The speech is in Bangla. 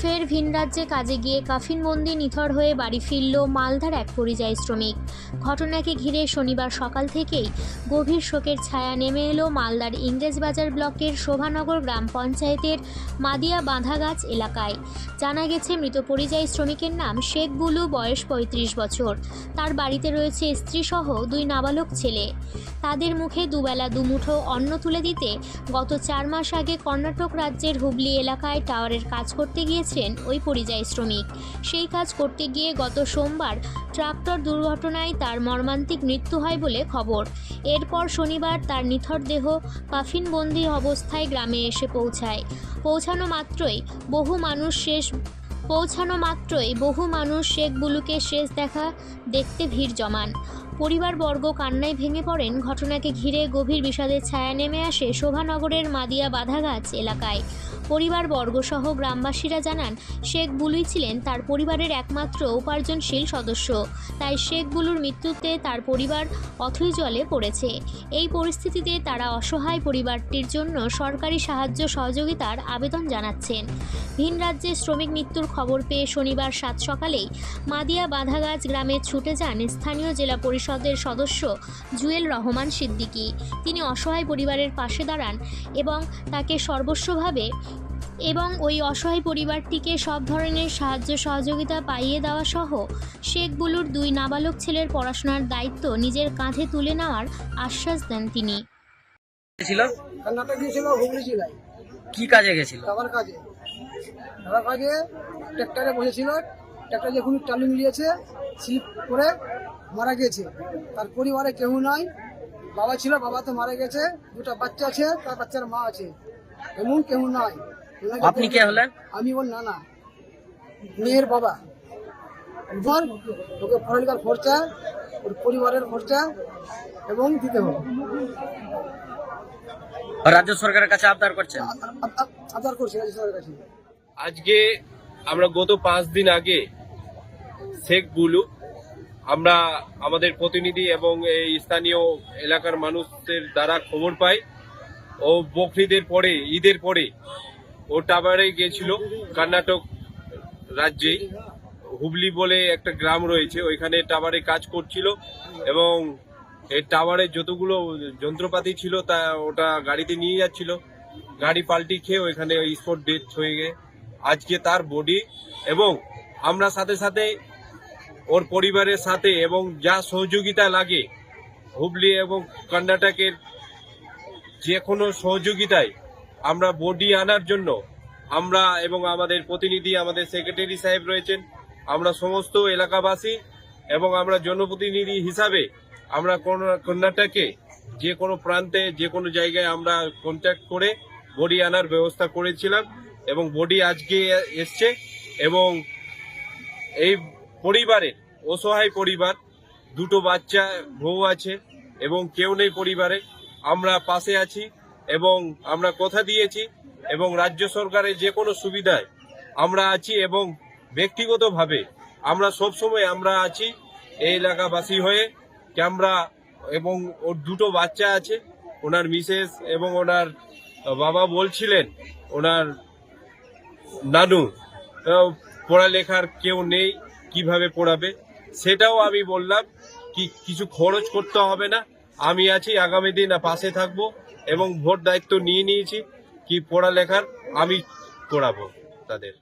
ফের ভিন রাজ্যে কাজে গিয়ে কাফিনবন্দি নিথর হয়ে বাড়ি ফিরল মালদার এক পরিযায়ী শ্রমিক। ঘটনাকে ঘিরে শনিবার সকাল থেকেই গভীর শোকের ছায়া নেমে এলো মালদার ইংরেজবাজার ব্লকের শোভানগর গ্রাম পঞ্চায়েতের মাদিয়া বাঁধাগাছ এলাকায়। জানা গেছে, মৃত পরিযায়ী শ্রমিকের নাম শেখ বুলু, বয়স পঁয়ত্রিশ বছর। তার বাড়িতে রয়েছে স্ত্রীসহ দুই নাবালক ছেলে। তাদের মুখে দুবেলা দুমুঠো অন্ন তুলে দিতে গত চার মাস আগে কর্ণাটক রাজ্যের হুগলি এলাকায় টাওয়ারের কাজ করতে গিয়েছিলেন ওই পরিযায়ী শ্রমিক। সেই কাজ করতে গিয়ে গত সোমবার ট্রাক্টর দুর্ঘটনায় তার মর্মান্তিক মৃত্যু হয় বলে খবর। এরপর শনিবার তার নিথর দেহ কাফিনবন্দি অবস্থায় গ্রামে এসে পৌঁছায়। পৌঁছানো মাত্রই বহু মানুষ শেষ, পৌঁছানো মাত্রই বহু মানুষ শেখ বুলুকে শেষ দেখা দেখতে ভিড় জমান। পরিবারবর্গ কান্নায় ভেঙে পড়েন, ঘটনাকে ঘিরে গভীর বিষাদের ছায়া নেমে আসে শোভানগরের মাদিয়া বাধাগাছ এলাকায়। পরিবারবর্গসহ গ্রামবাসীরা জানান, শেখ বুলুই ছিলেন তার পরিবারের একমাত্র উপার্জনশীল সদস্য। তাই শেখ বুলুর মৃত্যুতে তার পরিবার অথই জলে পড়েছে। এই পরিস্থিতিতে তারা অসহায় পরিবারটির জন্য সরকারি সাহায্য সহযোগিতার আবেদন জানাচ্ছেন। ভিন রাজ্যে শ্রমিক মৃত্যুর খবর পেয়ে শনিবার সাত সকালেই মাদিয়া বাঁধাগাছ গ্রামে ছুটে যান স্থানীয় জেলা পরিষদের সদস্য জুয়েল রহমান সিদ্দিকী। তিনি অসহায় পরিবারের পাশে দাঁড়ান এবং তাকে সর্বস্বভাবে এবং ওই অসহায় পরিবারটিকে সব ধরনের সাহায্য সহযোগিতা পাইয়ে দেওয়া সহ শেখ বুলুর দুই নাবালক ছেলের পড়াশোনার দায়িত্ব নিজের কাঁধে তুলে নেওয়ার আশ্বাস দেন তিনি। ছিল কর্ণাটক গিয়েছিল হুগলি জেলায়। কি কাজে গেছিল? টাকার কাজে। টাকার কাজে ট্র্যাক্টরে বসেছিল ট্র্যাক্টর যখন টালি মিলিয়েছে স্লিপ করে মারা গেছে তার পরিবারে কেউ নাই। বাবা ছিল বাবা তো মারা গেছে দুটো বাচ্চা আছে তার বাচ্চার মা আছে। এমন কেউ নাই। ওনাকে আপনি কে হলেন? আমি ওর নানা। মেয়ের বাবা। এবার ওকে পড়ালেখার খরচা ওর পরিবারের খরচা এবং দিতে হবে। রাজ্য সরকারের কাছে আবদার করছেন? আবদার করছে রাজ্য সরকারের কাছে। আজকে আমরা গত পাঁচ দিন আগে শেখ বুলু আমরা আমাদের প্রতিনিধি এবং এই স্থানীয় এলাকার মানুষদের দ্বারা খবর পাই। ও বকরিদের পরে ঈদের পরে ও টাবারে গেছিল কর্ণাটক রাজ্যে। হুবলি বলে একটা গ্রাম রয়েছে, ওইখানে টাওয়ারে কাজ করছিল এবং এই টাওয়ারে যতগুলো যন্ত্রপাতি ছিল তা ওটা গাড়িতে নিয়ে যাচ্ছিল। গাড়ি পাল্টি খেয়ে ওইখানে স্পট ডেথ হয়ে গে আজকে তার বডি এবং আমরা সাথে সাথে ওর পরিবারের সাথে এবং যা সহযোগিতা লাগে হুবলি এবং কর্ণাটকের যে কোনো সহযোগিতায় আমরা বডি আনার জন্য আমরা এবং আমাদের প্রতিনিধি, আমাদের সেক্রেটারি সাহেব রয়েছেন। আমরা সমস্ত এলাকাবাসী এবং আমরা জনপ্রতিনিধি হিসাবে আমরা কোন- কর্ণাটকে যে কোনো প্রান্তে, যে কোনো জায়গায় আমরা কন্ট্যাক্ট করে বডি আনার ব্যবস্থা করেছিলাম এবং বডি আজকে এসছে এবং এই পরিবারের অসহায় পরিবার, দুটো বাচ্চা, বউ আছে এবং কেউ নেই পরিবারে। আমরা পাশে আছি। এবং আমরা কথা দিয়েছি এবং রাজ্য সরকারের যে কোনো সুবিধায় আমরা আছি এবং ব্যক্তিগতভাবে আমরা সব সময় আমরা আছি এই এলাকাবাসী হয়ে কি আমরা এবং ওর দুটো বাচ্চা আছে, ওনার মিসেস এবং ওনার বাবা বলছিলেন, ওনার নানু পড়ালেখার কেউ নেই, কীভাবে পড়াবে? সেটাও আমি বললাম, কি কিছু খরচ করতে হবে না, আমি আছি, আগামী দিন পাশে থাকব। এবং ভোট দায়িত্ব নিয়ে নিয়েছি কি পড়ালেখার আমি করাবো তাদের।